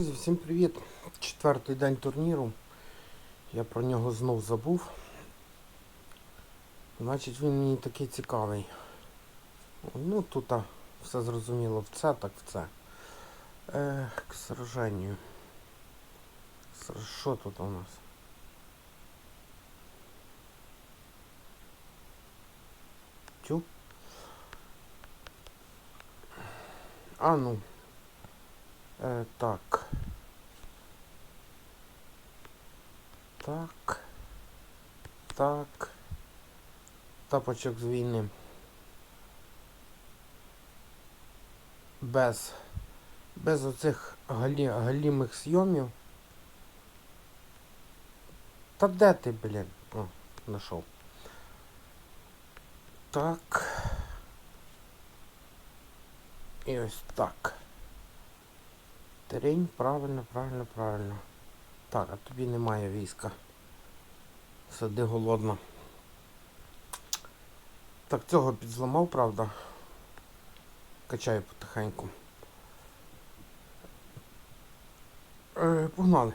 Друзі, всім привіт! Четвертий день турніру. Я про нього знов забув. Значить він мені такий цікавий. Ну тут все зрозуміло в це, так в це. Е, к сраженню. Що тут у нас? Тю. А ну. Е, так. Так. Так. Тапочок з війни. Без. Без оцих галі, галімих сйомів. Та де ти, блін? О, знайшов. Так. І ось так. Терень, правильно, правильно, правильно. Так, а тобі немає війська. Сиди голодно. Так, цього підзламав, правда. Качаю потихеньку. Е, погнали.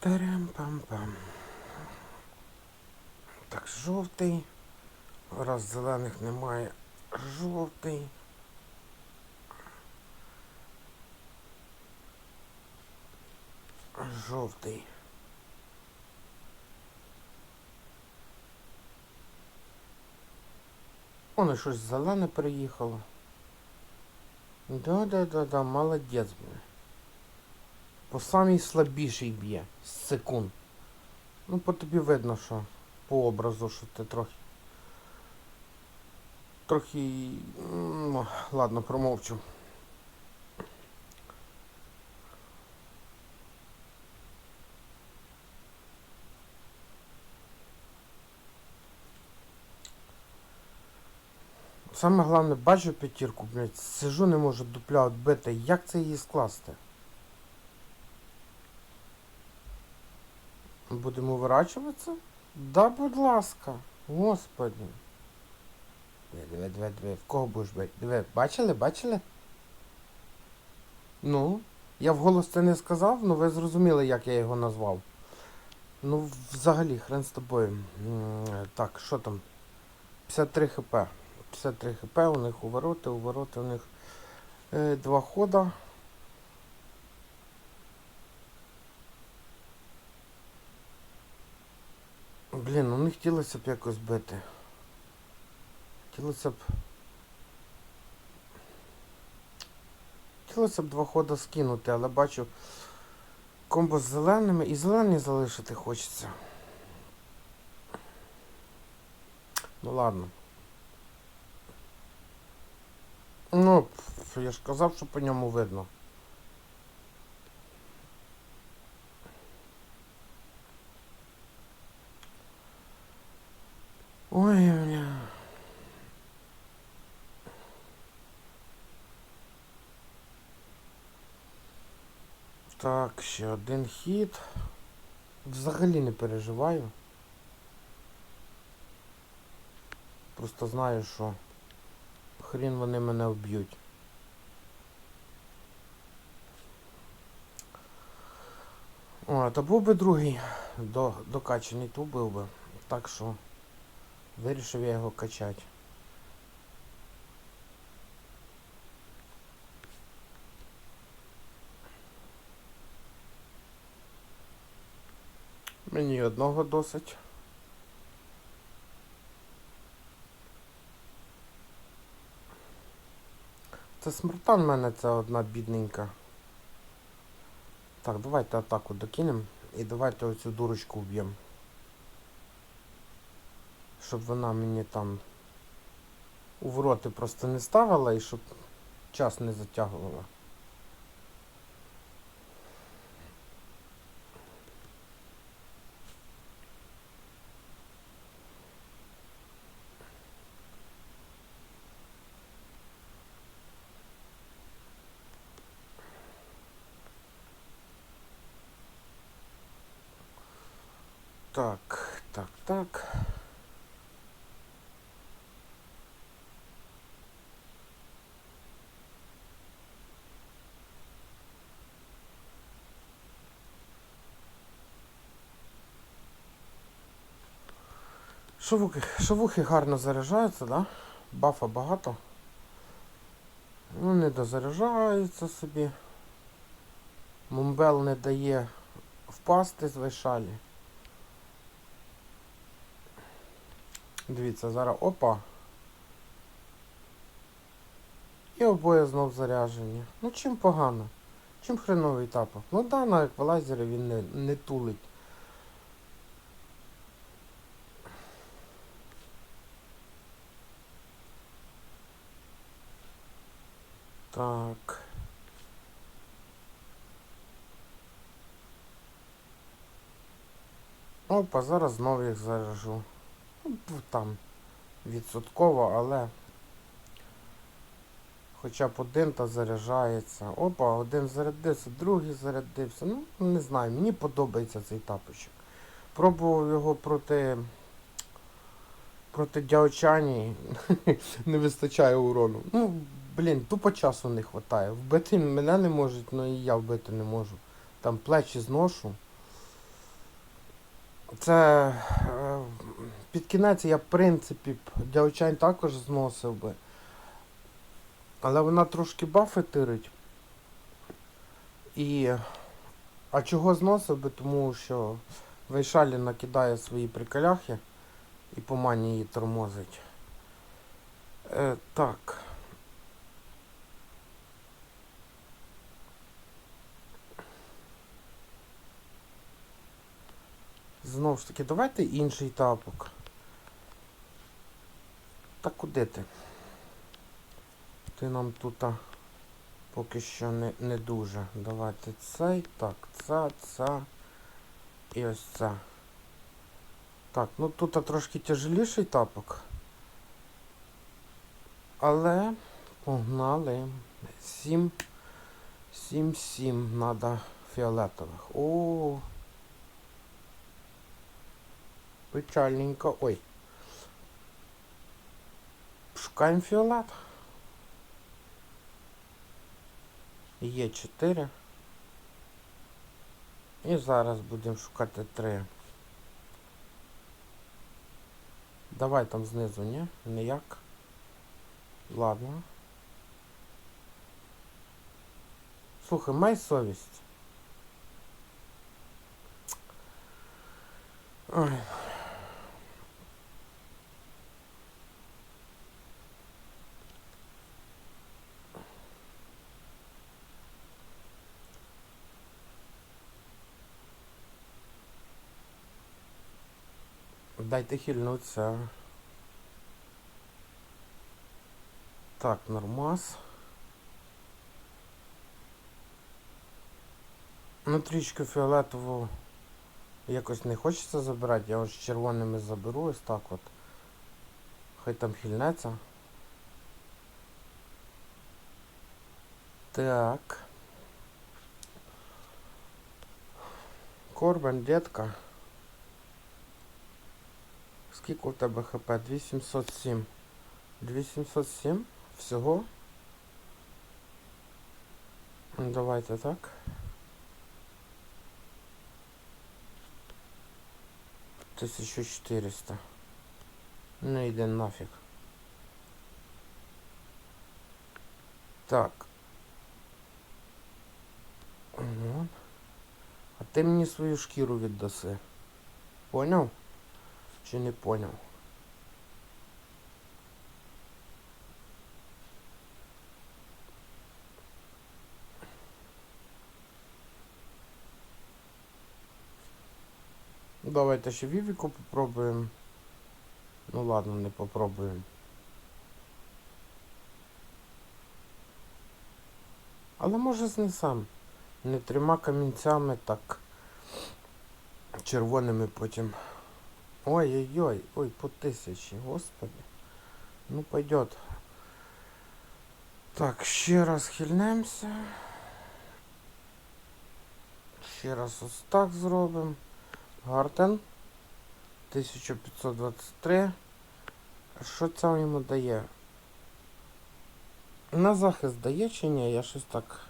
Терем-пам-пам. Так, жовтий. Раз зелених немає. Жовтий. Жовтий. Воно щось зелене приїхало. Да-да-да-да, молодець, блін. По самій слабішій б'є. З секунд. Ну, по тобі видно, що по образу, що ти трохи. Трохи. Ну, ладно, промовчу. Саме головне, бачу п'ятірку, блядь, сижу, не можу дупля відбити. Як це її скласти? Будемо вирачуватися? Да, будь ласка. Господи. Диви, диви, диви. В кого будеш бити? Диви, бачили, бачили? Ну, я вголос це не сказав, але ви зрозуміли, як я його назвав. Ну, взагалі, хрен з тобою. Так, що там? 53 хп. 53 хп, у них у вороти, у вороти у них е, два хода. Блін, ну не хотілося б якось бити. Хотілося б. Хотілося б два хода скинути, але бачу комбо з зеленими і зелені залишити хочеться. Ну ладно. Ну, я ж казав, що по ньому видно. Ой, бля. Так, ще один хід. Взагалі не переживаю. Просто знаю, що хрін вони мене вб'ють. О, то був би другий до, докачаний, то був би. Так що вирішив я його качати. Мені одного досить. Це смартан в мене це одна бідненька. Так, давайте атаку докинемо і давайте оцю дурочку вб'ємо. Щоб вона мені там у вороти просто не ставила і щоб час не затягувала. Так, так, так. Шовухи, шовухи гарно заряджаються, да? Бафа багато. Ну, не дозаряджаються собі. Мумбел не дає впасти з вишалі. Дивіться, зараз опа. І обоє знов заряджені. Ну чим погано? Чим хреновий тапок? Ну да, на еквалайзері він не, не тулить. Так. Опа, зараз знову їх заряжу. Ну, там відсотково, але хоча б один та заряджається. Опа, один зарядився, другий зарядився. Ну, не знаю, мені подобається цей тапочок. Пробував його проти. Проти дяочані не вистачає урону. Ну, блін, тупо часу не вистачає. Вбити мене не можуть, ну і я вбити не можу. Там плечі зношу. Це е, під кінець я, в принципі, б дяочань також зносив би. Але вона трошки бафи тирить. І. А чого зносив би? Тому що Вейшалі накидає свої приколяхи і по мані її тормозить. Е, так. Знову ж таки, давайте інший тапок. Та куди ти? Ти нам тут поки що не, не дуже. Давайте цей, так, ця, ця і ось ця. Так, ну тут трошки тяжеліший тапок. Але погнали. 7. 7, 7 надо фіолетових. О. Печальненько. Ой. Шукаємо фіолет. Є 4. І зараз будемо шукати 3. Давай там знизу, ні? Ніяк. Ладно. Слухай, май совість. Ой. Дайте хильнуться. Так, нормас. Ну, трішки фіолетову якось не хочеться забирати. Я ось червоними заберу ось так от. Хай там хильнеться. Так. Корбан, детка. Скільки у тебе хп? 2707. 2707? Всього? Давайте так. Тисячу чотириста. Ну йде нафіг. Так. А ти мені свою шкіру віддаси. Поняв? Чи не поняв? Давайте ще Вівіку попробуємо. Ну ладно, не попробуємо. Але може знесем. Не трьома камінцями, так червоними потім. Ой-ой-ой, ой, по тисячі, господи. Ну пойдет. Так, ще раз хильнемося. Ще раз ось так зробимо. Гартен. 1523. Що це йому дає? На захист дає чи ні? Я щось так.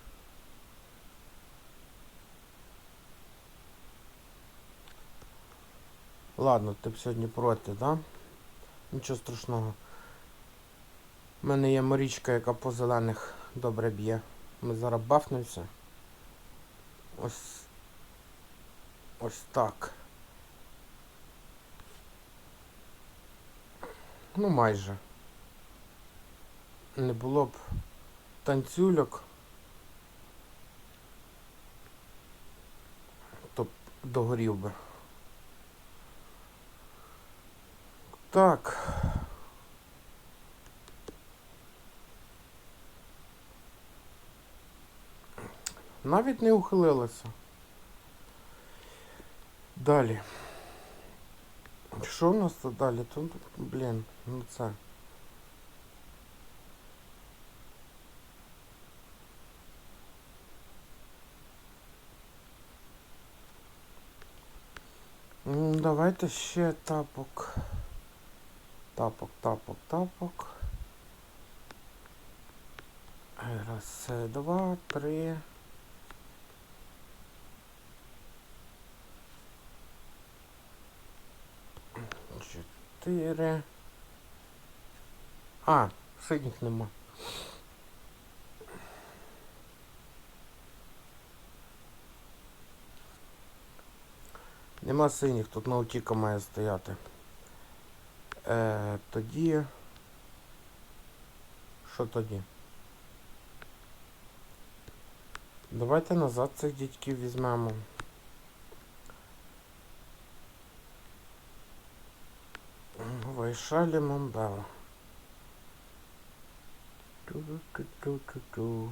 Ладно, ти б сьогодні проти, да? Нічого страшного. У мене є морічка, яка по зелених добре б'є. Ми зараз бафнемося. Ось. Ось так. Ну майже. Не було б танцюльок. То догорів би. Так. Навіть не ухилилася. Далі. Що у нас тут далі? Тут, блін, ну це. Давайте ще тапок. Тапок, тапок, тапок. Раз, два, три. Чотири. А, синіх нема. Нема синіх, тут наутіка має стояти. Е, тоді. Що тоді? Давайте назад цих дядьків візьмемо. Вайшалі Момбела. Ту-ту-ту-ту-ту.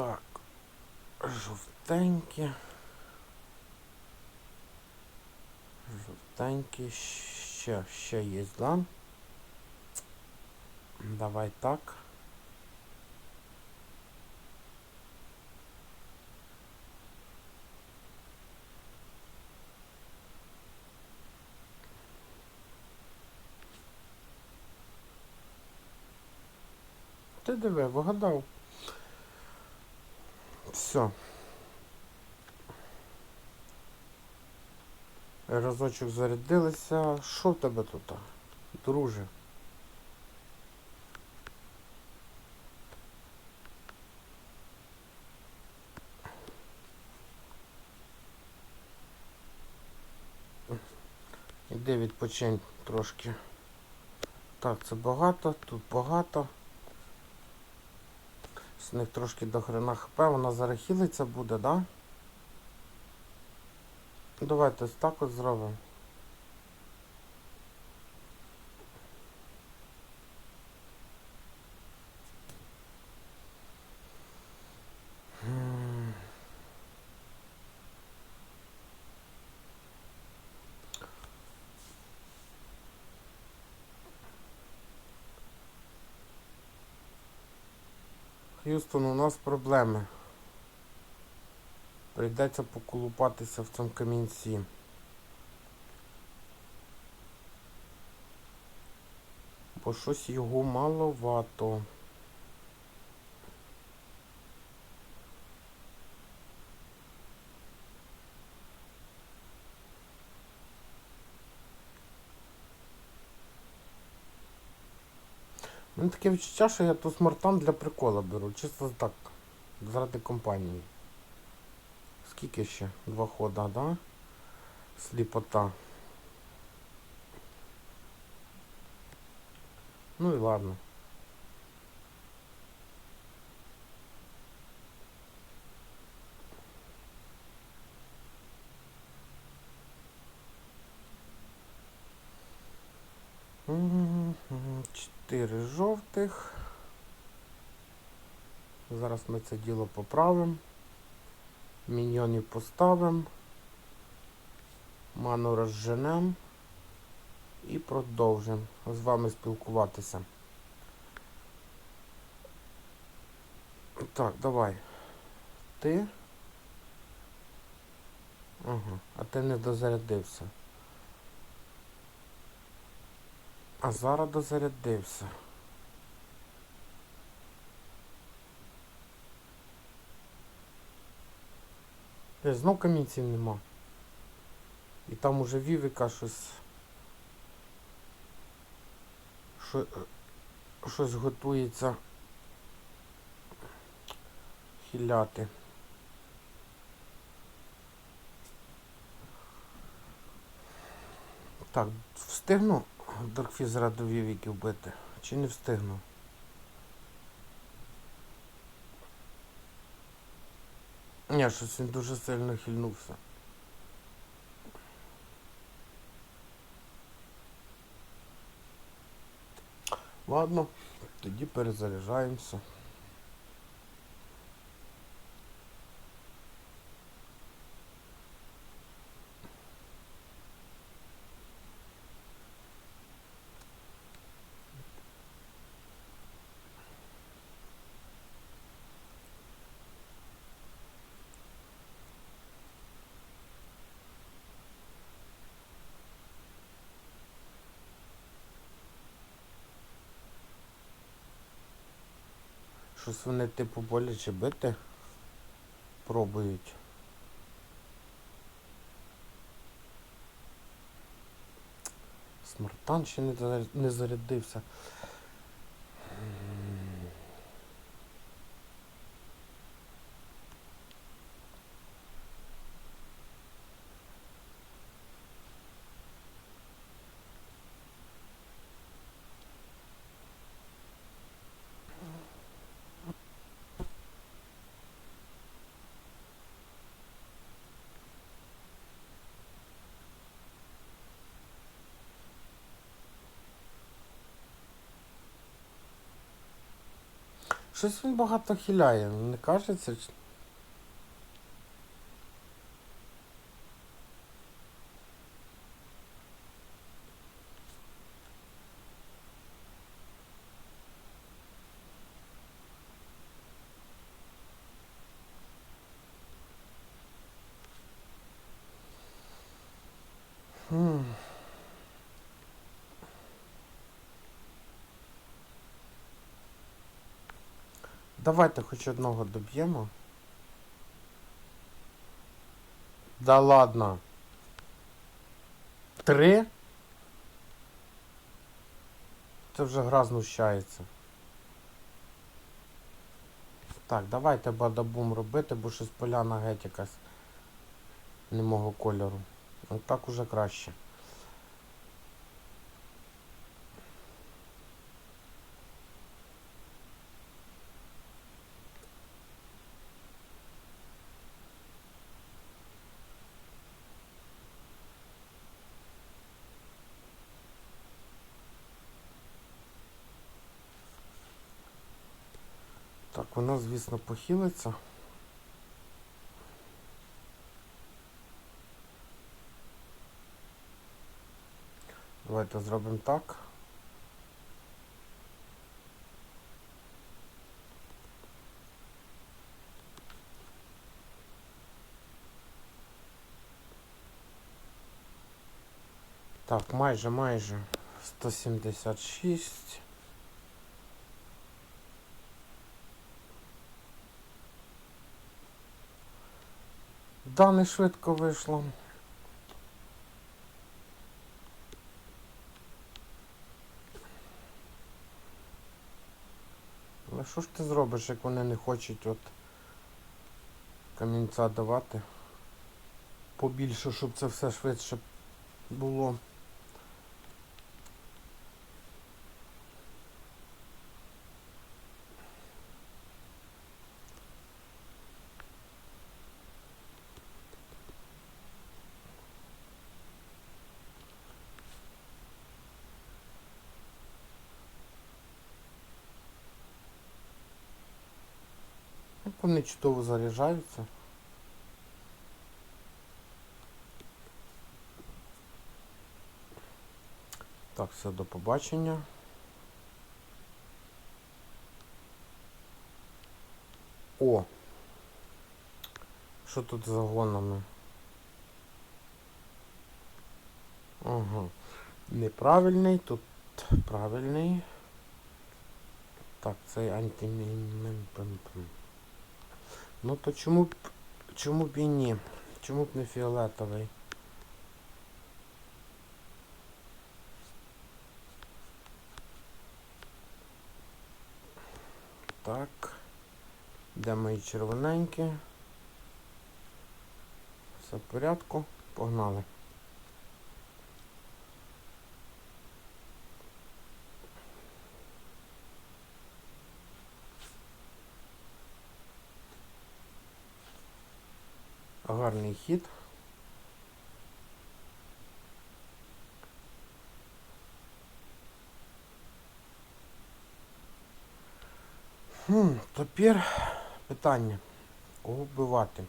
Так. Жовтенькі. Жовтенькі. Ще, ще є, да? Давай так. Ти диви, вигадав. Все. Разочок зарядилися. Що в тебе тут? Друже? Іди відпочинь трошки. Так, це багато, тут багато. З них трошки до хрена хп, вона зараз буде, да? Давайте так от зробимо. Х'юстон, у нас проблеми. Прийдеться поколупатися в цьому камінці. Бо щось його маловато. Мене таке відчуття, що я ту смартан для прикола беру. Чисто так. Заради компанії. Скільки ще? Два хода, да? Сліпота. Ну і ладно. тих. Зараз ми це діло поправимо. Міньйонів поставимо. Ману розженемо і продовжимо з вами спілкуватися. Так, давай. Ти. Ага, а ти не дозарядився. А зараз дозарядився. Е, Знов камінців нема. І там уже Вівіка щось. Що, е, щось готується хиляти. Так, встигну Даркфізера до Вівіки вбити? Чи не встигну? Ні, щось він дуже сильно хильнувся. Ладно, тоді перезаряджаємося. Щось вони типу боляче бити пробують. Смартан ще не зарядився. Щось він багато хиляє, не кажеться? чи- Давайте хоч одного доб'ємо. Да ладно. Три? Це вже гра знущається. Так, давайте бадабум робити, бо щось поляна геть якась не мого кольору. Ну так уже краще. Так, вона, звісно, похилиться. Давайте зробимо так. Так, майже, майже 176. Да, не швидко вийшло. Але що ж ти зробиш, як вони не хочуть от камінця давати? Побільше, щоб це все швидше було. Вони чудово заряджаються. Так, все, до побачення. О! Що тут з загонами? Ага. Неправильний, тут правильний. Так, цей антимін. Ну то чому б чому б і ні? Чому б не фіолетовий? Так. Де мої червоненькі? Все в порядку. Погнали. Хід. Хм, тепер питання. Кого вбивати?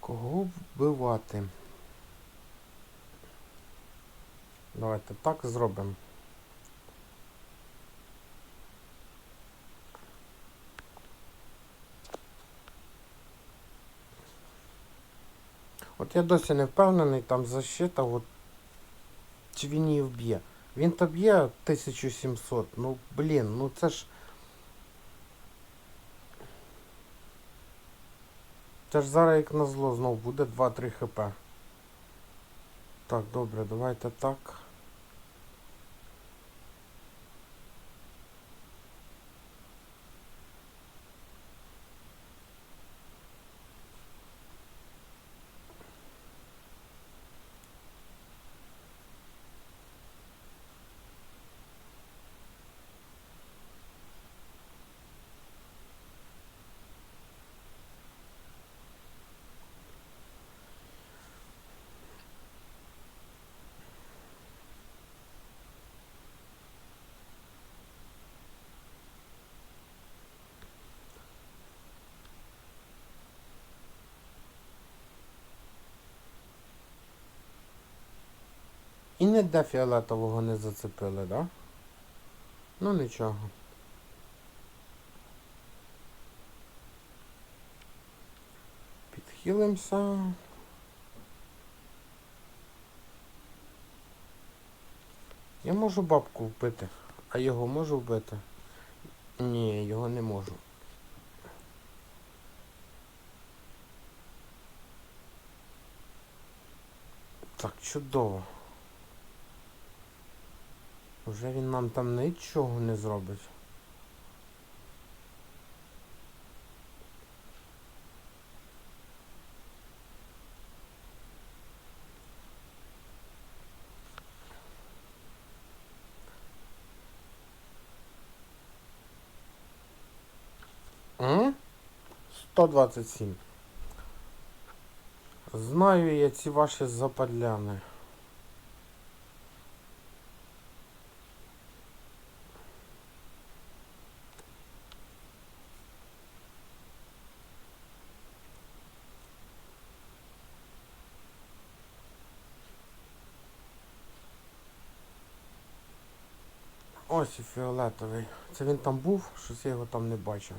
Кого вбивати? Давайте так зробимо. От я досі не впевнений, там защита, от чи він її вб'є. Він то б'є 1700, ну блін, ну це ж. Це ж зараз як назло знов буде 2-3 хп. Так, добре, давайте так. Ніде фіолетового не зацепили, да? Ну нічого. Підхилимося. Я можу бабку вбити, а його можу вбити? Ні, його не можу. Так, чудово. Вже він нам там нічого не зробить. М? 127. Знаю я ці ваші западляни. І фіолетовий. Це він там був, щось я його там не бачив.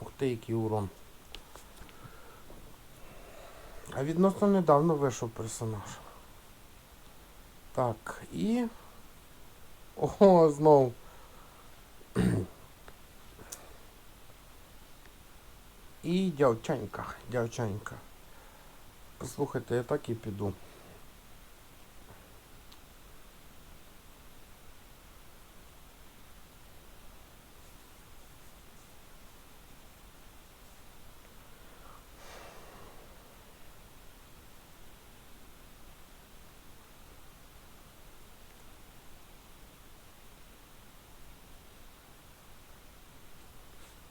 Ух ти, який урон. А відносно недавно вийшов персонаж. Так, і... Ого, знов. І дівчанька, дівчанька. Послухайте, я так і піду.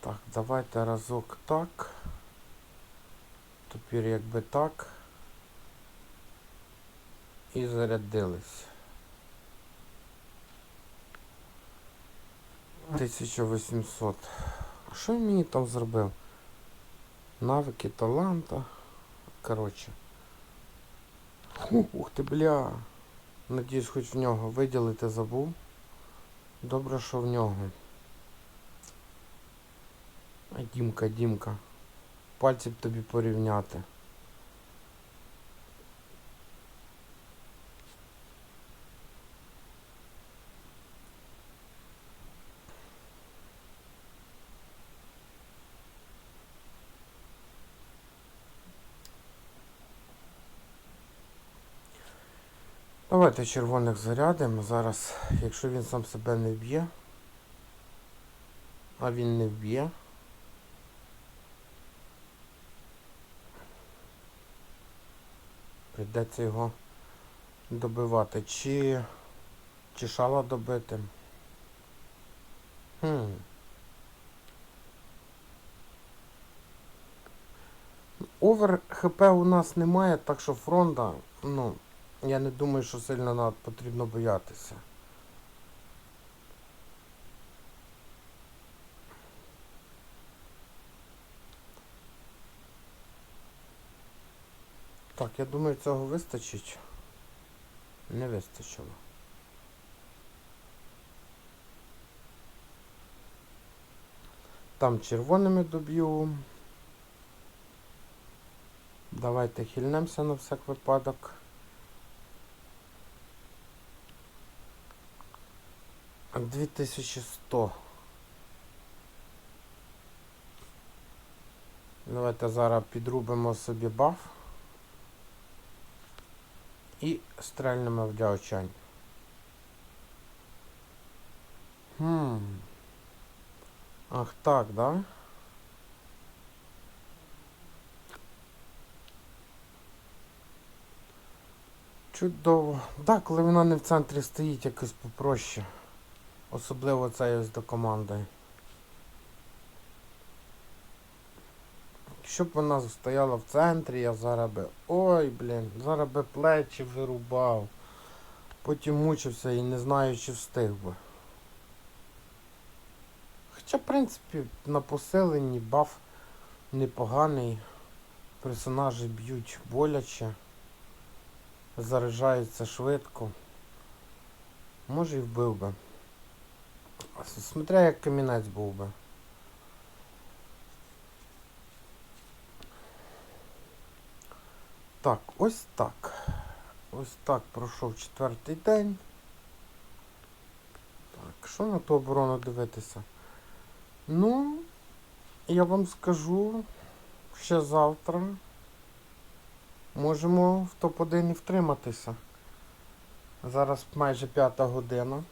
Так, давайте разок так. Тепер якби так. І зарядились. 1800. А що він мені там зробив? Навики таланта. Коротше. Ух ти, бля. Надіюсь, хоч в нього виділити забув. Добре, що в нього. А Дімка, Дімка. Пальці б тобі порівняти. Давайте червоних зарядимо. Зараз, якщо він сам себе не вб'є, а він не вб'є. Прийдеться його добивати. Чи, чи шала добити. Хм. Овер ХП у нас немає, так що фронта, ну, я не думаю, що сильно нам потрібно боятися. Так, я думаю, цього вистачить. Не вистачило. Там червоними доб'ю. Давайте хильнемося на всяк випадок. Дві тисячі сто. Давайте зараз підрубимо собі баф. І стрельнемо в дяочань. Хм. Ах так, да? Чудово. Так, коли вона не в центрі стоїть якось попроще. Особливо це ось до команди. Якщо б вона стояла в центрі, я зараз би... Ой, блін, зараз би плечі вирубав. Потім мучився і не знаю, чи встиг би. Хоча, в принципі, на посиленні баф непоганий. Персонажі б'ють боляче. Заряджаються швидко. Може і вбив би. Смотря як камінець був би. Так, ось так. Ось так пройшов четвертий день. Так, що на ту оборону дивитися? Ну, я вам скажу, ще завтра можемо в топ-1 і втриматися. Зараз майже п'ята година.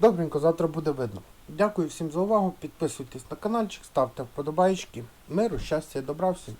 Добренько, завтра буде видно. Дякую всім за увагу. Підписуйтесь на каналчик, ставте вподобайки. Миру, щастя і добра всім.